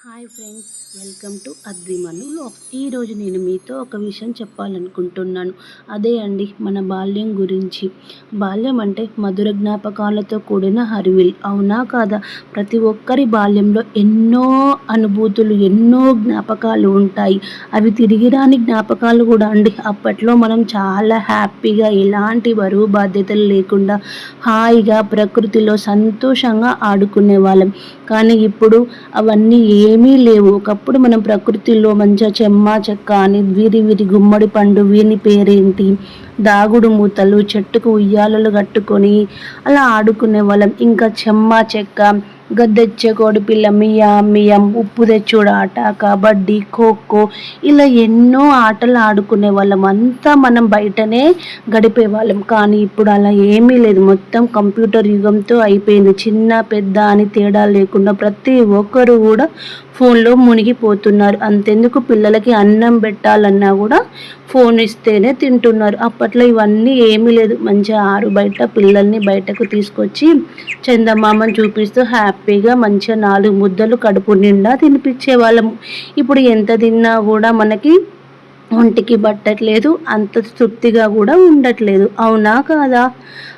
Hi friends welcome to అగ్రిమను vlogs. ఈరోజు నేను మీతో ఒక విషయం చెప్పాలనుకుంటున్నాను. అదే అండి మన బాల్యం గురించి. బాల్యం అంటే మధుర జ్ఞాపకాలతో కూడిన హరివిల్ అవునా కాదా? ప్రతి ఒక్కరి బాల్యంలో ఎన్నో అనుభూతులు ఎన్నో జ్ఞాపకాలు ఉంటాయి. అవి తిరిగి రాని జ్ఞాపకాలు కూడా అండి. అప్పట్లో మనం చాలా హ్యాపీగా ఎలాంటి బరువు బాధ్యతలు లేకుండా హాయిగా ప్రకృతిలో సంతోషంగా ఆడుకునే వాళ్ళం. కానీ ఇప్పుడు అవన్నీ ఏమీ లేవు. ఒకప్పుడు మనం ప్రకృతిలో మంచిగా చెమ్మ చెక్క అని వీరి వీరి గుమ్మడి పండు వీని పేరేంటి? దాగుడు మూతలు చెట్టుకు ఉయ్యాలలు కట్టుకొని అలా ఆడుకునే వాళ్ళం. ఇంకా చెమ్మ చెక్క గద్దెచ్చే కోడిపిల్ల మియా మియం ఉప్పు తెచ్చుడు ఆట కబడ్డీ ఖోఖో ఇలా ఎన్నో ఆటలు ఆడుకునే వాళ్ళం అంతా మనం బయటనే గడిపే వాళ్ళం కానీ ఇప్పుడు అలా ఏమీ లేదు. మొత్తం కంప్యూటర్ యుగంతో అయిపోయింది. చిన్న పెద్ద అని తేడా లేకుండా ప్రతి ఒక్కరు కూడా ఫోన్లో మునిగిపోతున్నారు. అంతెందుకు పిల్లలకి అన్నం పెట్టాలన్నా కూడా ఫోన్ ఇస్తేనే తింటున్నారు. అప్పట్లో ఇవన్నీ ఏమీ లేదు. మంచిగా ఆరు బయట పిల్లల్ని బయటకు తీసుకొచ్చి చందమామని చూపిస్తూ హ్యాపీ హ్యాపీగా మంచిగా నాలుగు ముద్దలు కడుపు నిండా తినిపించే వాళ్ళము ఇప్పుడు ఎంత తిన్నా కూడా మనకి ఒంటికి పట్టట్లేదు అంత తృప్తిగా కూడా ఉండట్లేదు. అవునా కాదా?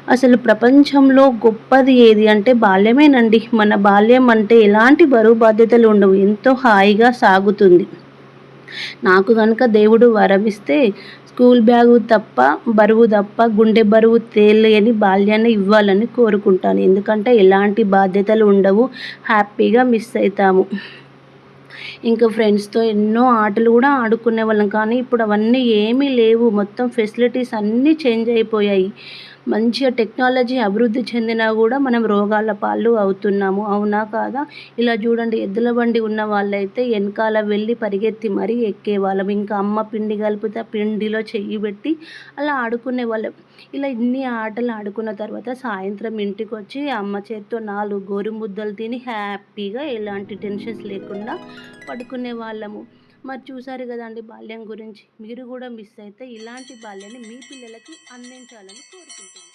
అసలు ప్రపంచంలో గొప్పది ఏది అంటే బాల్యమేనండి. మన బాల్యం అంటే ఎలాంటి బరువు బాధ్యతలు ఉండవు. ఎంతో హాయిగా సాగుతుంది. నాకు కనుక దేవుడు వరమిస్తే స్కూల్ బ్యాగు తప్ప బరువు తప్ప గుండె బరువు తేలియని బాల్యాన్ని ఇవ్వాలని కోరుకుంటాను. ఎందుకంటే ఎలాంటి బాధ్యతలు ఉండవు హ్యాపీగా మిస్ అవుతాము ఇంకా ఫ్రెండ్స్తో ఎన్నో ఆటలు కూడా ఆడుకునే వాళ్ళం. కానీ ఇప్పుడు అవన్నీ ఏమీ లేవు. మొత్తం ఫెసిలిటీస్ అన్నీ చేంజ్ అయిపోయాయి. మంచిగా టెక్నాలజీ అభివృద్ధి చెందినా కూడా మనం రోగాల పాలు అవుతున్నాము. అవునా కాదా? ఇలా చూడండి ఎద్దుల బండి ఉన్న వాళ్ళైతే వెనకాల వెళ్ళి పరిగెత్తి మరీ ఎక్కేవాళ్ళం. ఇంకా అమ్మ పిండి కలిపితే పిండిలో చెయ్యి పెట్టి అలా ఆడుకునే వాళ్ళం ఇలా ఇన్ని ఆటలు ఆడుకున్న తర్వాత సాయంత్రం ఇంటికి వచ్చి అమ్మ చేతితో నాలుగు గోరు ముద్దలు తిని హ్యాపీగా ఎలాంటి టెన్షన్స్ లేకుండా పడుకునే వాళ్ళము మరి చూసారు కదండి బాల్యం గురించి. మీరు కూడా మిస్ అయితే ఇలాంటి బాల్యాన్ని మీ పిల్లలకి అందించాలని కోరుకుంటున్నాను.